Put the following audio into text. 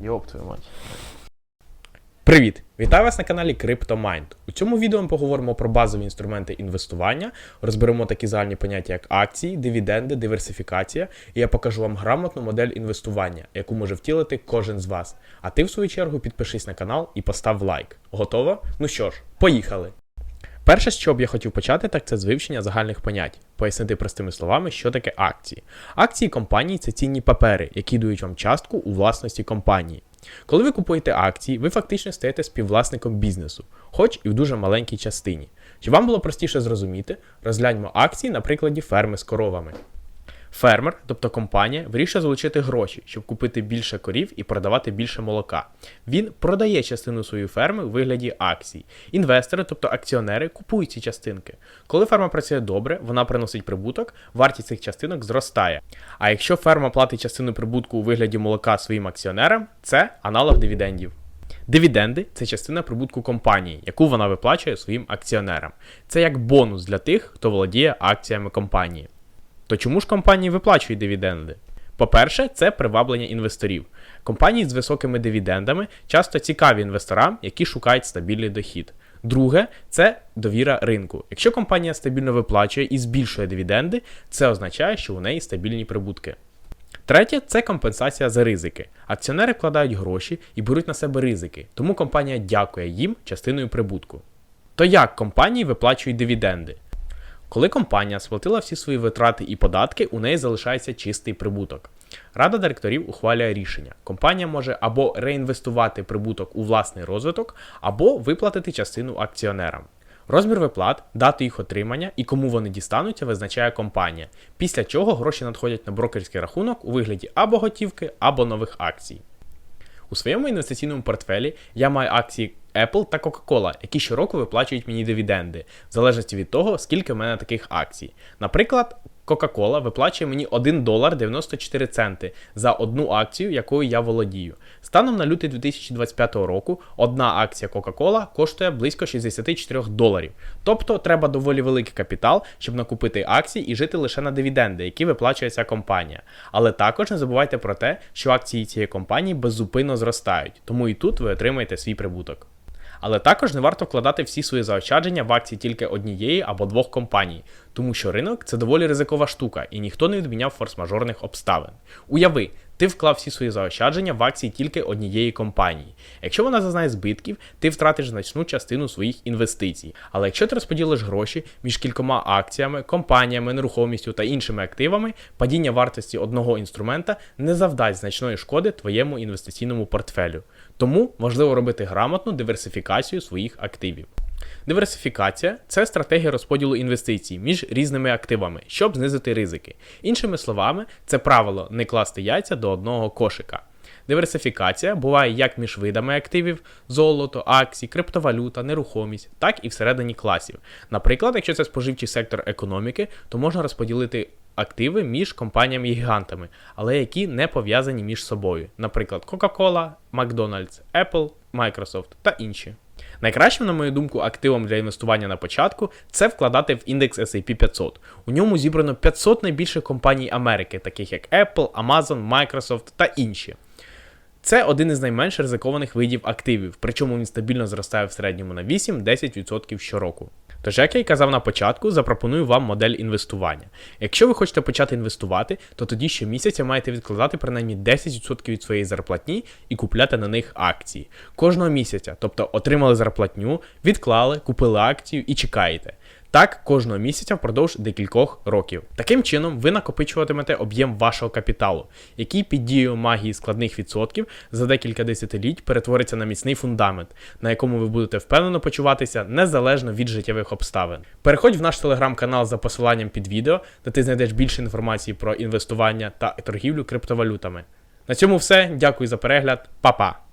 Йоп твою мать. Привіт! Вітаю вас на каналі CryptoMind. У цьому відео ми поговоримо про базові інструменти інвестування, розберемо такі загальні поняття, як акції, дивіденди, диверсифікація, і я покажу вам грамотну модель інвестування, яку може втілити кожен з вас. А ти, в свою чергу, підпишись на канал і постав лайк. Готово? Ну що ж, поїхали! Перше, з чого б я хотів почати, так це з вивчення загальних понять, пояснити простими словами, що таке акції. Акції компанії це цінні папери, які дають вам частку у власності компанії. Коли ви купуєте акції, ви фактично стаєте співвласником бізнесу, хоч і в дуже маленькій частині. Щоб вам було простіше зрозуміти, розгляньмо акції на прикладі ферми з коровами. Фермер, тобто компанія, вирішує залучити гроші, щоб купити більше корів і продавати більше молока. Він продає частину своєї ферми у вигляді акцій. Інвестори, тобто акціонери, купують ці частинки. Коли ферма працює добре, вона приносить прибуток, вартість цих частинок зростає. А якщо ферма платить частину прибутку у вигляді молока своїм акціонерам, це аналог дивідендів. Дивіденди це частина прибутку компанії, яку вона виплачує своїм акціонерам. Це як бонус для тих, хто володіє акціями компанії. То чому ж компанії виплачують дивіденди? По-перше, це приваблення інвесторів. Компанії з високими дивідендами часто цікаві інвесторам, які шукають стабільний дохід. Друге, це довіра ринку. Якщо компанія стабільно виплачує і збільшує дивіденди, це означає, що у неї стабільні прибутки. Третє це компенсація за ризики. Акціонери вкладають гроші і беруть на себе ризики, тому компанія дякує їм частиною прибутку. То як компанії виплачують дивіденди? Коли компанія сплатила всі свої витрати і податки, у неї залишається чистий прибуток. Рада директорів ухвалює рішення. Компанія може або реінвестувати прибуток у власний розвиток, або виплатити частину акціонерам. Розмір виплат, дату їх отримання і кому вони дістануться, визначає компанія, після чого гроші надходять на брокерський рахунок у вигляді або готівки, або нових акцій. У своєму інвестиційному портфелі я маю акції Apple та Coca-Cola, які щороку виплачують мені дивіденди, в залежності від того, скільки в мене таких акцій. Наприклад, Coca-Cola виплачує мені 1 долар 94 центи за одну акцію, якою я володію. Станом на лютий 2025 року одна акція Coca-Cola коштує близько 64 доларів. Тобто треба доволі великий капітал, щоб накупити акції і жити лише на дивіденди, які виплачує ця компанія. Але також не забувайте про те, що акції цієї компанії беззупинно зростають, тому і тут ви отримаєте свій прибуток. Але також не варто вкладати всі свої заощадження в акції тільки однієї або двох компаній, тому що ринок це доволі ризикова штука, і ніхто не відміняв форс-мажорних обставин. Уяви, ти вклав всі свої заощадження в акції тільки однієї компанії. Якщо вона зазнає збитків, ти втратиш значну частину своїх інвестицій. Але якщо ти розподілиш гроші між кількома акціями, компаніями, нерухомістю та іншими активами, падіння вартості одного інструмента не завдасть значної шкоди твоєму інвестиційному портфелю. Тому важливо робити грамотну диверсифікацію своїх активів. Диверсифікація це стратегія розподілу інвестицій між різними активами, щоб знизити ризики. Іншими словами, це правило не класти яйця до одного кошика. Диверсифікація буває як між видами активів золото, акції, криптовалюта, нерухомість, так і всередині класів. Наприклад, якщо це споживчий сектор економіки, то можна розподілити активи між компаніями-гігантами, але які не пов'язані між собою, наприклад, Coca-Cola, McDonald's, Apple, Microsoft та інші. Найкращим, на мою думку, активом для інвестування на початку це вкладати в індекс S&P 500. У ньому зібрано 500 найбільших компаній Америки, таких як Apple, Amazon, Microsoft та інші. Це один із найменш ризикованих видів активів, причому він стабільно зростає в середньому на 8-10% щороку. Тож, як я й казав на початку, запропоную вам модель інвестування. Якщо ви хочете почати інвестувати, то тоді щомісяця маєте відкладати принаймні 10% від своєї зарплатні і купляти на них акції. Кожного місяця, тобто отримали зарплатню, відклали, купили акцію і чекаєте. Так, кожного місяця впродовж декількох років. Таким чином, ви накопичуватимете об'єм вашого капіталу, який під дією магії складних відсотків за декілька десятиліть перетвориться на міцний фундамент, на якому ви будете впевнено почуватися незалежно від життєвих обставин. Переходь в наш телеграм-канал за посиланням під відео, де ти знайдеш більше інформації про інвестування та торгівлю криптовалютами. На цьому все. Дякую за перегляд, Па-па!